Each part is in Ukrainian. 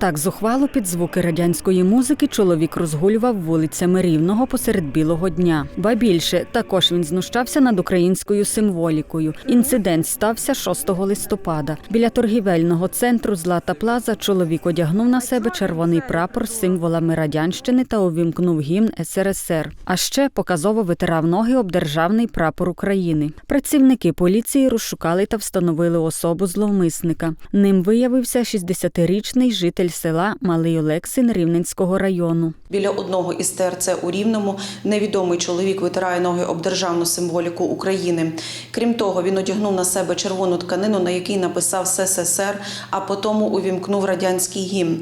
Так зухвало під звуки радянської музики чоловік розгулював вулицями Рівного посеред білого дня. Ба більше також він знущався над українською символікою. Інцидент стався 6 листопада. Біля торгівельного центру Злата Плаза чоловік одягнув на себе червоний прапор з символами радянщини та увімкнув гімн СРСР. А ще показово витирав ноги об державний прапор України. Працівники поліції розшукали та встановили особу зловмисника. Ним виявився 60-річний житель села Малий Олексин Рівненського району. Біля одного із ТРЦ у Рівному невідомий чоловік витирає ноги об державну символіку України. Крім того, він одягнув на себе червону тканину, на якій написав СССР, а потім увімкнув радянський гімн.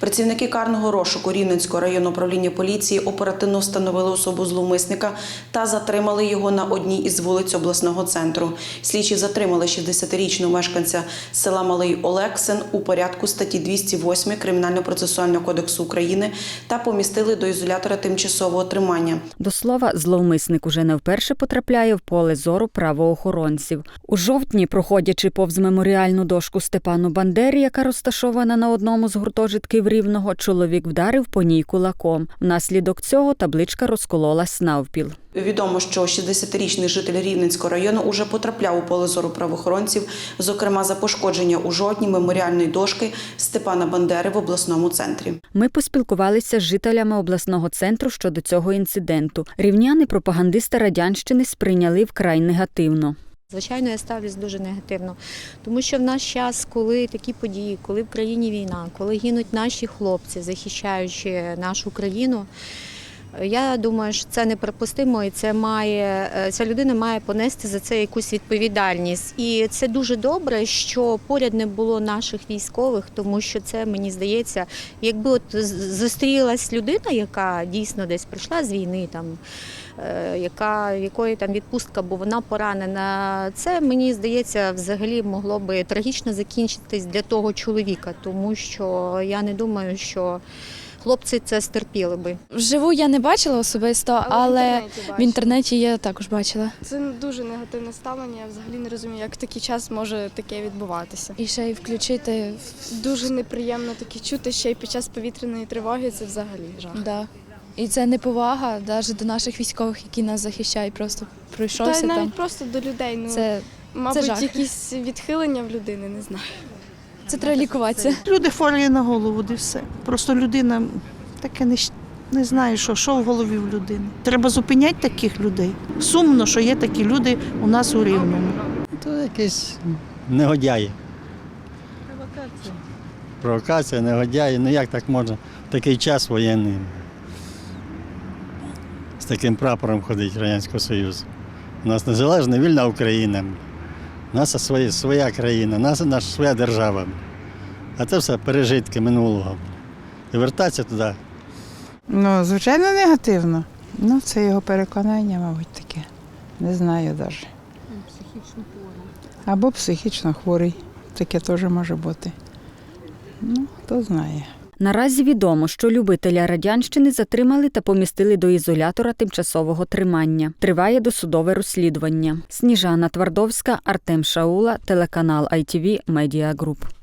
Працівники карного розшуку Рівненського районного управління поліції оперативно встановили особу зловмисника та затримали його на одній із вулиць обласного центру. Слідчі затримали 60-річного мешканця села Малий Олексин у порядку статті 208 Кримінально-процесуального кодексу України та помістили до ізолятора тимчасового тримання. До слова, зловмисник уже не вперше потрапляє в поле зору правоохоронців. У жовтні, проходячи повз меморіальну дошку Степану Бандері, яка розташована на одному з гуртожитків рівного, чоловік вдарив по ній кулаком. Внаслідок цього табличка розкололась навпіл. Відомо, що 60-річний житель Рівненського району уже потрапляв у поле зору правоохоронців, зокрема за пошкодження у жовтні меморіальної дошки Степана Бандери в обласному центрі. Ми поспілкувалися з жителями обласного центру щодо цього інциденту. Рівняни пропагандиста радянщини сприйняли вкрай негативно. Звичайно, я ставлюсь дуже негативно, тому що в наш час, коли такі події, коли в країні війна, коли гинуть наші хлопці, захищаючи нашу країну. Я думаю, що це неприпустимо, і це має е, ця людина має понести за це якусь відповідальність. І це дуже добре, що поряд не було наших військових, тому що це мені здається, якби от зустрілась людина, яка дійсно десь прийшла з війни, там е, яка якої там відпустка, бо вона поранена. Це мені здається, взагалі могло би трагічно закінчитись для того чоловіка, тому що я не думаю, що хлопці це стерпіли би. Вживу я не бачила особисто, але, в інтернеті я також бачила. Це дуже негативне ставлення. Я взагалі не розумію, як в такий час може таке відбуватися. І ще й включити Дуже неприємно таке чути ще й під час повітряної тривоги. Це взагалі жах. да. І це неповага навіть до наших військових, які нас захищають, просто Та пройшовся й навіть там. просто до людей. Ну Це, мабуть, жах. якісь відхилення в людини, не знаю. Це треба лікуватися. Люди хворі на голову, де все. Просто людина таке не, не знає, що, що в голові в людини. Треба зупиняти таких людей. Сумно, що є такі люди у нас у Рівному. То якісь негодяї. Провокація. Провокація, негодяї. Ну як так можна в такий час воєнний з таким прапором ходить Радянського Союзу. У нас незалежна вільна Україна. У нас своя, своя країна, у нас наша своя держава. А це все пережитки минулого. І вертатися туди. Ну, звичайно, негативно. Ну, це його переконання, мабуть, таке. Не знаю навіть. Психічно хворий. Або психічно хворий. Таке теж може бути. Ну, хто знає. Наразі відомо, що любителя радянщини затримали та помістили до ізолятора тимчасового тримання. Триває досудове розслідування. Сніжана Твардовська, Артем Шаула, телеканал ITV Media Group.